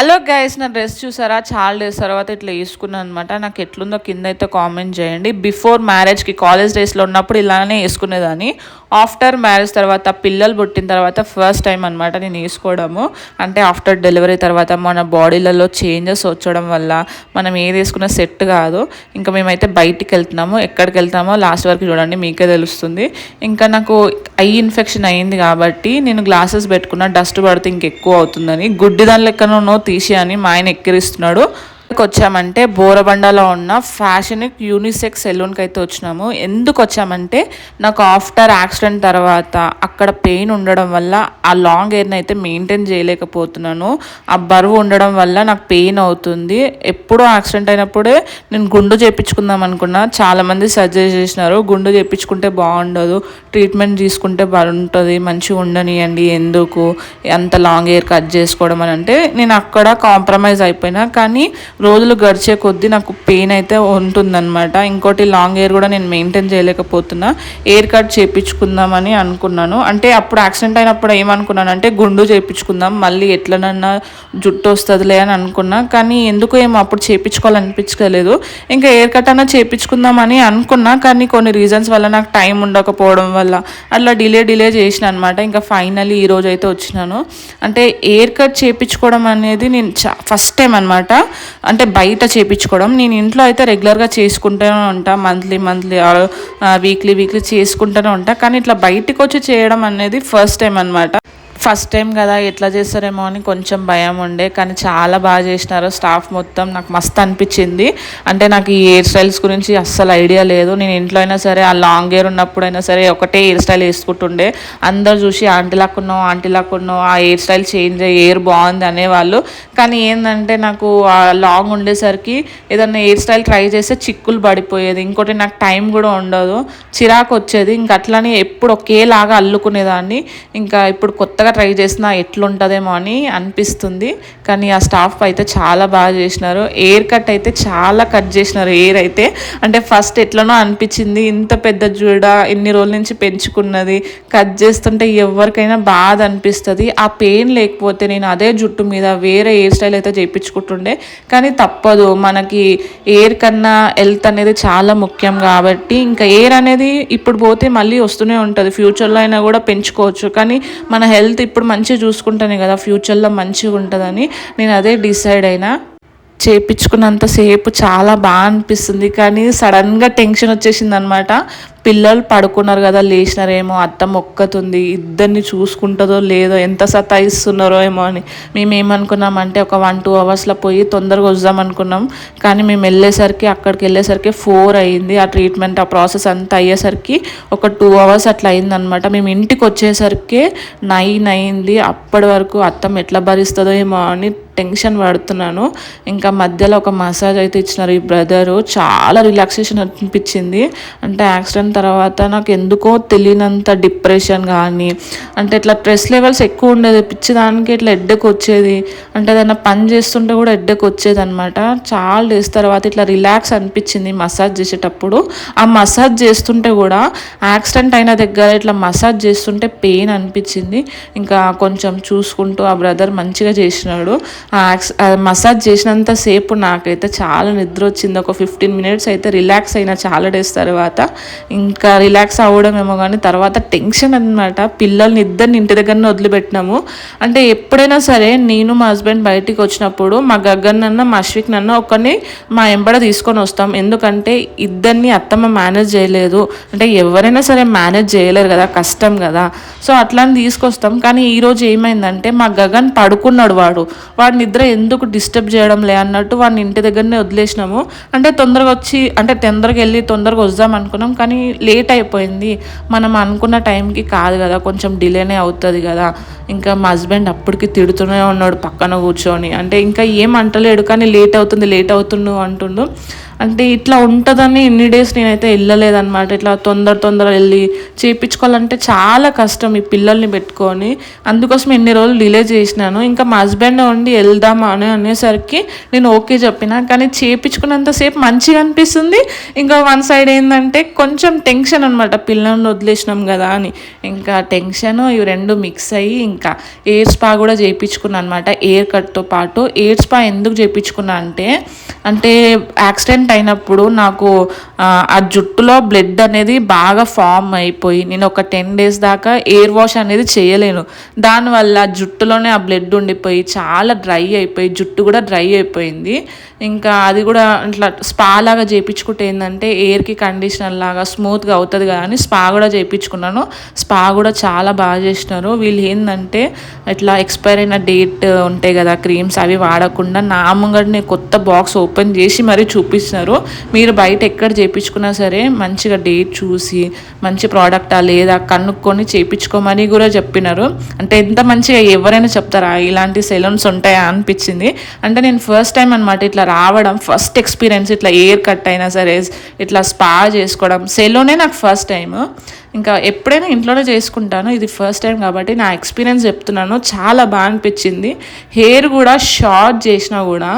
Hello guys నా dress చూసారా? చాలా డేస్ తర్వాత ఇట్లా వేసుకున్నాను అనమాట నాకు ఎట్లుందో కింద అయితే కామెంట్ చేయండి. బిఫోర్ మ్యారేజ్కి కాలేజ్ డేస్లో ఉన్నప్పుడు ఇలానే వేసుకునేదాన్ని. ఆఫ్టర్ మ్యారేజ్ తర్వాత పిల్లలు పుట్టిన తర్వాత ఫస్ట్ టైం అనమాట నేను వేసుకోవడము. అంటే ఆఫ్టర్ డెలివరీ తర్వాత మన బాడీలలో చేంజెస్ వచ్చడం వల్ల మనం ఏది వేసుకున్న సెట్ కాదు. ఇంకా మేమైతే బయటికి వెళ్తున్నాము. ఎక్కడికి వెళ్తామో లాస్ట్ వరకు చూడండి మీకే తెలుస్తుంది. ఇంకా నాకు ఐ ఇన్ఫెక్షన్ అయ్యింది కాబట్టి నేను గ్లాసెస్ పెట్టుకున్న డస్ట్ పడితే ఇంకెక్కువ అవుతుందని. గుడ్డి దాని లెక్కన తీసి అని మా ఆయన ఎక్కిరిస్తున్నాడు. వచ్చామంటే బోరబండలో ఉన్న ఫ్యాషన్ యూనిసెక్స్ సెలూన్కి అయితే వచ్చినాము. ఎందుకు వచ్చామంటే నాకు ఆఫ్టర్ యాక్సిడెంట్ తర్వాత అక్కడ పెయిన్ ఉండడం వల్ల ఆ లాంగ్ హెయిర్ని అయితే మెయింటైన్ చేయలేకపోతున్నాను. ఆ బరువు ఉండడం వల్ల నాకు పెయిన్ అవుతుంది. ఎప్పుడో యాక్సిడెంట్ అయినప్పుడే నేను గుండు చేయించుకుందాం అనుకున్నా. చాలామంది సజెస్ట్ చేసినారు గుండు చేయించుకుంటే బాగుండదు ట్రీట్మెంట్ తీసుకుంటే బాగుంటుంది మంచిగా ఉండనియండి ఎందుకు? అంత లాంగ్ హెయిర్ కట్ చేసుకోవడం అని అంటే నేను అక్కడ కాంప్రమైజ్ అయిపోయినా. కానీ రోజులు గడిచే కొద్దీ నాకు పెయిన్ అయితే ఉంటుందన్నమాట. ఇంకోటి లాంగ్ హెయిర్ కూడా నేను మెయింటైన్ చేయలేకపోతున్నా. హెయిర్ కట్ చేయించుకుందామని అనుకున్నాను. అంటే అప్పుడు యాక్సిడెంట్ అయినప్పుడు ఏమనుకున్నాను అంటే గుండు చేయించుకుందాం మళ్ళీ ఎట్లనన్నా జుట్టు వస్తుందిలే అని అనుకున్నా. కానీ ఎందుకు ఏమో అప్పుడు చేయించుకోవాలనిపించలేదు ఇంకా హెయిర్ కట్ అన్నా చేయించుకుందామని అనుకున్నా. కానీ కొన్ని రీజన్స్ వల్ల నాకు టైం ఉండకపోవడం వల్ల అట్లా డిలే డిలే చేసిన అనమాట ఇంకా ఫైనలీ ఈరోజు అయితే వచ్చినాను. అంటే హెయిర్ కట్ చేయించుకోవడం అనేది నేను ఫస్ట్ టైం అనమాట అంటే బయట చేయించుకోవడం నేను ఇంట్లో అయితే రెగ్యులర్గా చేసుకుంటూనే ఉంటా. మంత్లీ మంత్లీ వీక్లీ వీక్లీ చేసుకుంటూనే ఉంటా. కానీ ఇట్లా బయటికి వచ్చి చేయడం అనేది ఫస్ట్ టైం అనమాట ఫస్ట్ టైం కదా ఎట్లా చేస్తారేమో అని కొంచెం భయం ఉండే కానీ చాలా బాగా చేసినారు. స్టాఫ్ మొత్తం నాకు మస్త్ అనిపించింది. అంటే నాకు ఈ హెయిర్ స్టైల్స్ గురించి అస్సలు ఐడియా లేదు. నేను ఇంట్లో అయినా సరే ఆ లాంగ్ హెయిర్ ఉన్నప్పుడైనా సరే ఒకటే హెయిర్ స్టైల్ వేసుకుంటుండే. అందరు చూసి ఆంటీ లాక్కున్నావు ఆంటీ లాక్కున్నావు ఆ హెయిర్ స్టైల్ చేంజ్ అయ్యి హెయిర్ బాగుంది అనేవాళ్ళు. కానీ ఏంటంటే నాకు ఆ లాంగ్ ఉండేసరికి ఏదన్నా హెయిర్ స్టైల్ ట్రై చేస్తే చిక్కులు పడిపోయేది. ఇంకోటి నాకు టైం కూడా ఉండదు. చిరాకు వచ్చేది. ఇంక అట్లనే ఎప్పుడు ఒకేలాగా అల్లుకునేదాన్ని. ఇంకా ఇప్పుడు కొత్తగా ఎంతగా ట్రై చేసినా ఎట్లుంటుందేమో అని అనిపిస్తుంది. కానీ ఆ స్టాఫ్ అయితే చాలా బాగా చేసినారు. ఎయిర్ కట్ అయితే చాలా కట్ చేసినారు. ఎయిర్ అయితే అంటే ఫస్ట్ ఎట్లనో అనిపించింది. ఇంత పెద్ద జూడ ఇన్ని రోజుల నుంచి పెంచుకున్నది. కట్ చేస్తుంటే ఎవరికైనా బాధ అనిపిస్తుంది. ఆ పెయిన్ లేకపోతే నేను అదే జుట్టు మీద వేరే హెయిర్ స్టైల్ అయితే చేయించుకుంటుండే కానీ తప్పదు. మనకి ఎయిర్ కన్నా హెల్త్ అనేది చాలా ముఖ్యం కాబట్టి ఇంకా ఎయిర్ అనేది ఇప్పుడు పోతే మళ్ళీ వస్తూనే ఉంటుంది. ఫ్యూచర్లో అయినా కూడా పెంచుకోవచ్చు. కానీ మన హెల్త్ హెల్త్ ఇప్పుడు మంచిగా చూసుకుంటానే కదా ఫ్యూచర్లో మంచిగా ఉంటుందని నేను అదే డిసైడ్ అయినా. చేపించుకున్నంతసేపు చాలా బాగా అనిపిస్తుంది. కానీ సడన్గా టెన్షన్ వచ్చేసింది అనమాట పిల్లలు పడుకున్నారు కదా లేచినారేమో అత్త మొక్కతుంది ఇద్దరిని చూసుకుంటుందో లేదో ఎంత సతాయిస్తున్నారో ఏమో అని. మేము ఏమనుకున్నామంటే ఒక వన్ టూ అవర్స్లో పోయి తొందరగా వద్దాం అనుకున్నాం. కానీ మేము వెళ్ళేసరికి అక్కడికి వెళ్ళేసరికి ఫోర్ అయింది. ఆ ట్రీట్మెంట్ ఆ ప్రాసెస్ అంతా అయ్యేసరికి ఒక టూ అవర్స్ అట్లా అయిందనమాట మేము ఇంటికి వచ్చేసరికి నైన్ అయింది. అప్పటి వరకు అత్తం ఎట్లా భరిస్తుందో ఏమో అని టెన్షన్ పడుతున్నాను. ఇంకా మధ్యలో ఒక మసాజ్ అయితే ఇచ్చినారు ఈ బ్రదరు చాలా రిలాక్సేషన్ అనిపించింది. అంటే యాక్సిడెంట్ తర్వాత నాకు ఎందుకో తెలియనంత డిప్రెషన్ కానీ అంటే ఇట్లా స్ట్రెస్ లెవెల్స్ ఎక్కువ ఉండేది. పిచ్చిదానికి ఇట్లా ఎడ్డకు వచ్చేది అంటే ఏదైనా పని చేస్తుంటే కూడా ఎడ్డకు వచ్చేది అనమాట చాలా డేస్ తర్వాత ఇట్లా రిలాక్స్ అనిపించింది మసాజ్ చేసేటప్పుడు. ఆ మసాజ్ చేస్తుంటే కూడా యాక్సిడెంట్ అయిన దగ్గర ఇట్లా మసాజ్ చేస్తుంటే పెయిన్ అనిపించింది. ఇంకా కొంచెం చూసుకుంటూ ఆ బ్రదర్ మంచిగా చేసినాడు. ఆ మసాజ్ చేసినంత సేపు నాకైతే చాలా నిద్ర వచ్చింది. ఒక ఫిఫ్టీన్ మినిట్స్ అయితే రిలాక్స్ అయినా చాలా డేస్ తర్వాత. ఇంకా రిలాక్స్ అవ్వడమేమో కానీ తర్వాత టెన్షన్ అనమాట పిల్లల్ని ఇద్దరిని ఇంటి దగ్గరనే వదిలిపెట్టినాము. అంటే ఎప్పుడైనా సరే నేను మా హస్బెండ్ బయటికి వచ్చినప్పుడు మా గగ్గన్ నన్న మా అశ్విక్ నన్న ఒక్కరిని మా ఎంబడ తీసుకొని వస్తాం. ఎందుకంటే ఇద్దరిని అత్తమ్మ మేనేజ్ చేయలేదు. అంటే ఎవరైనా సరే మేనేజ్ చేయలేరు కదా కష్టం కదా. సో అట్లా తీసుకొస్తాం. కానీ ఈరోజు ఏమైందంటే మా గగన్ పడుకున్నాడు వాడు. వాడి నిద్ర ఎందుకు డిస్టర్బ్ చేయడం లే అన్నట్టు వాడిని ఇంటి దగ్గరనే వదిలేసినాము. అంటే తొందరగా వచ్చి అంటే తొందరగా వెళ్ళి తొందరగా వద్దాం అనుకున్నాం. కానీ లేట్ అయిపోయింది. మనం అనుకున్న టైంకి కాదు కదా కొంచెం డిలేనే అవుతుంది కదా. ఇంకా మా హస్బెండ్ అప్పటికి తిడుతూనే ఉన్నాడు పక్కన కూర్చొని. అంటే ఇంకా ఏం అంటలేడు కానీ లేట్ అవుతుంది లేట్ అవుతుండు అంటుండు. అంటే ఇట్లా ఉంటుందని ఎన్ని డేస్ నేనైతే వెళ్ళలేదన్నమాట. ఇట్లా తొందర తొందర వెళ్ళి చేయించుకోవాలంటే చాలా కష్టం ఈ పిల్లల్ని పెట్టుకొని. అందుకోసం ఎన్ని రోజులు డిలే చేసినాను. ఇంకా మా హస్బెండ్ ఉండి వెళ్దామా అని అనేసరికి నేను ఓకే చెప్పిన. కానీ చేయించుకున్నంతసేపు మంచిగా అనిపిస్తుంది. ఇంకా వన్ సైడ్ ఏంటంటే కొంచెం టెన్షన్ అనమాట పిల్లల్ని వదిలేసినాం కదా అని. ఇంకా టెన్షన్ ఇవి రెండు మిక్స్ అయ్యి ఇంకా ఎయిర్ స్పా కూడా చేయించుకున్నాను అనమాట ఎయిర్ కట్తో పాటు ఎయిర్ స్పా ఎందుకు చేయించుకున్నా అంటే అంటే యాక్సిడెంట్ అయినప్పుడు నాకు ఆ జుట్టులో బ్లడ్ అనేది బాగా ఫామ్ అయిపోయి నేను ఒక టెన్ డేస్ దాకా ఎయిర్ వాష్ అనేది చేయలేను. దానివల్ల జుట్టులోనే ఆ బ్లడ్ ఉండిపోయి చాలా డ్రై అయిపోయి జుట్టు కూడా డ్రై అయిపోయింది. ఇంకా అది కూడా ఇట్లా స్పా లాగా చేయించుకుంటే ఏంటంటే ఎయిర్కి కండిషనర్ లాగా స్మూత్గా అవుతుంది కదా అని స్పా కూడా చేయించుకున్నాను స్పా కూడా చాలా బాగా చేసినారు. వీళ్ళు ఏంటంటే ఇట్లా ఎక్స్పైర్ అయిన డేట్ ఉంటాయి కదా క్రీమ్స్ అవి వాడకుండా నా ముంగడిని కొత్త బాక్స్ ఓపెన్ చేసి మరీ చూపిస్తున్నారు. మీరు బయట ఎక్కడ చేయించుకున్నా సరే మంచిగా డేట్ చూసి మంచి ప్రోడక్టా లేదా కనుక్కొని చేయించుకోమని కూడా చెప్పినారు. అంటే ఎంత మంచిగా ఎవరైనా చెప్తారా ఇలాంటి సెలూన్స్ ఉంటాయా అనిపించింది. అంటే నేను ఫస్ట్ టైం అనమాట ఇట్లా రావడం ఫస్ట్ ఎక్స్పీరియన్స్ ఇట్లా ఎయిర్ కట్ అయినా సరే ఇట్లా స్పా చేసుకోవడం. సెలూనే నాకు ఫస్ట్ టైం ఇంకా ఎప్పుడైనా ఇంట్లోనే చేసుకుంటాను. ఇది ఫస్ట్ టైం కాబట్టి నా ఎక్స్పీరియన్స్ చెప్తున్నాను. చాలా బాగా అనిపించింది. హెయిర్ కూడా షార్ట్ చేసినా కూడా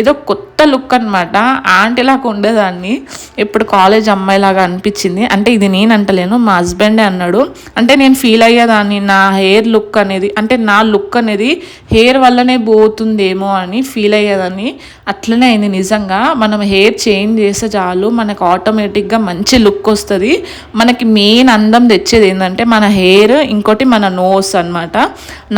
ఏదో కొత్త కొత్త లుక్ అనమాట ఆంటీలాగా ఉండేదాన్ని. ఇప్పుడు కాలేజ్ అమ్మాయిలాగా అనిపించింది. అంటే ఇది నేను అంటలేను మా హస్బెండే అన్నాడు. అంటే నేను ఫీల్ అయ్యేదాన్ని నా హెయిర్ లుక్ అనేది అంటే నా లుక్ అనేది హెయిర్ వల్లనే పోతుందేమో అని ఫీల్ అయ్యేదాన్ని. అట్లనే అయింది నిజంగా. మనం హెయిర్ చేంజ్ చేస్తే చాలు. మనకు ఆటోమేటిక్గా మంచి లుక్ వస్తుంది. మనకి మెయిన్ అందం తెచ్చేది ఏంటంటే మన హెయిర్ ఇంకోటి మన నోస్ అనమాట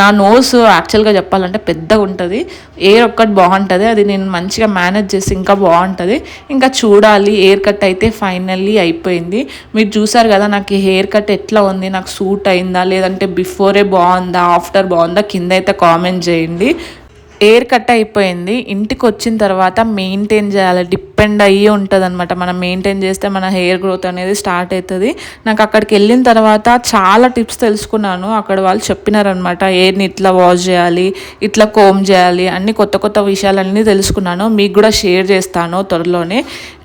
నా నోస్ యాక్చువల్గా చెప్పాలంటే పెద్దగా ఉంటుంది హెయిర్ ఒక్కటి బాగుంటుంది. అది నేను మంచిగా మేనేజ్ చేసి ఇంకా బాగుంటుంది. ఇంకా చూడాలి హెయిర్ కట్ అయితే ఫైనల్లీ అయిపోయింది. మీరు చూసారు కదా నాకు ఈ హెయిర్ కట్ ఎట్లా ఉంది? నాకు సూట్ అయిందా? లేదంటే బిఫోరే బాగుందా? ఆఫ్టర్ బాగుందా? కింద అయితే కామెంట్ చేయండి. ఎయిర్ కట్ అయిపోయింది. ఇంటికి వచ్చిన తర్వాత మెయింటైన్ చేయాలి. డిపెండ్ అయ్యి ఉంటుంది అనమాట మనం మెయింటైన్ చేస్తే మన హెయిర్ గ్రోత్ అనేది స్టార్ట్ అవుతుంది నాకు అక్కడికి వెళ్ళిన తర్వాత చాలా టిప్స్ తెలుసుకున్నాను. అక్కడ వాళ్ళు చెప్పినారనమాట ఎయిర్ని ఇట్లా వాష్ చేయాలి ఇట్లా కోమ్ చేయాలి అన్ని కొత్త కొత్త విషయాలన్నీ తెలుసుకున్నాను. మీకు కూడా షేర్ చేస్తాను త్వరలోనే.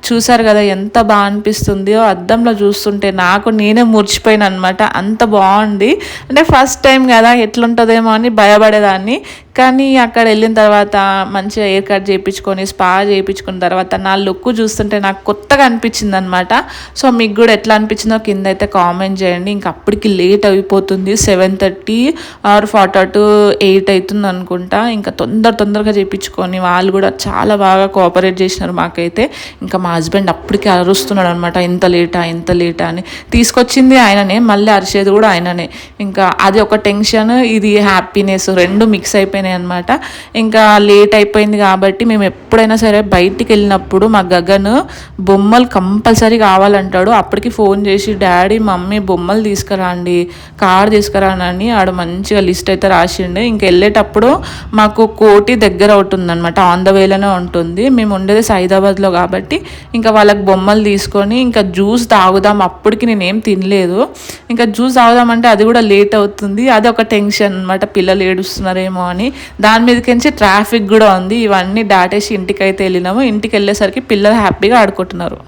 చూసారు కదా ఎంత బాగా అనిపిస్తుందో అద్దంలో చూస్తుంటే నాకు నేనే మురిచిపోయాను అనమాట అంత బాగుంది. అంటే ఫస్ట్ టైం కదా ఎట్లుంటుందేమో అని భయపడేదాన్ని. కానీ అక్కడ వెళ్ళిన తర్వాత మంచిగా హెయిర్ కట్ చేయించుకొని స్పా చేయించుకున్న తర్వాత నా లుక్ చూస్తుంటే నాకు కొత్తగా అనిపించింది అనమాట సో మీకు కూడా ఎట్లా అనిపించిందో కింద అయితే కామెంట్ చేయండి. ఇంక అప్పటికి లేట్ అయిపోతుంది seven thirty or forty to eight అవుతుంది అనుకుంటా. ఇంకా తొందర తొందరగా చేయించుకొని వాళ్ళు కూడా చాలా బాగా కోఆపరేట్ చేసినారు మాకైతే. ఇంకా మా హస్బెండ్ అప్పటికే అరుస్తున్నాడు అనమాట ఇంత లేటా ఇంత లేటా అని. తీసుకొచ్చింది ఆయననే మళ్ళీ అరిచేది కూడా ఆయననే. ఇంకా అది ఒక టెన్షన్ ఇది హ్యాపీనెస్ రెండు మిక్స్ అయిపోయినాయి అనమాట. ఇంకా లేట్ అయిపోయింది కాబట్టి మేము ఎప్పుడైనా సరే బయటికి వెళ్ళినప్పుడు మా గగన్ బొమ్మలు కంపల్సరీ కావాలంటాడు. అప్పటికి ఫోన్ చేసి డాడీ మమ్మీ బొమ్మలు తీసుకురండి కార్ తీసుకురానని ఆడు మంచిగా లిస్ట్ అయితే రాసిండు. ఇంక వెళ్ళేటప్పుడు మాకు కోటి దగ్గర ఒకటి ఉందన్నమాట ఆన్ ద వేలోనే ఉంటుంది. మేము ఉండేది సైదాబాద్లో కాబట్టి ఇంకా వాళ్ళకి బొమ్మలు తీసుకొని ఇంకా జ్యూస్ తాగుదాం అప్పటికి నేనేం తినలేదు. ఇంకా జ్యూస్ తాగుదామంటే అది కూడా లేట్ అవుతుంది అది ఒక టెన్షన్ అనమాట పిల్లలు ఏడుస్తున్నారేమో అని. దాని మీదకించి ట్రాఫిక్ కూడా ఉంది ఇవన్నీ దాటేసి ఇంటికి అయితే వెళ్ళినాము. ఇంటికి వెళ్ళేసరికి పిల్లలు హ్యాపీగా ఆడుకుంటున్నారు.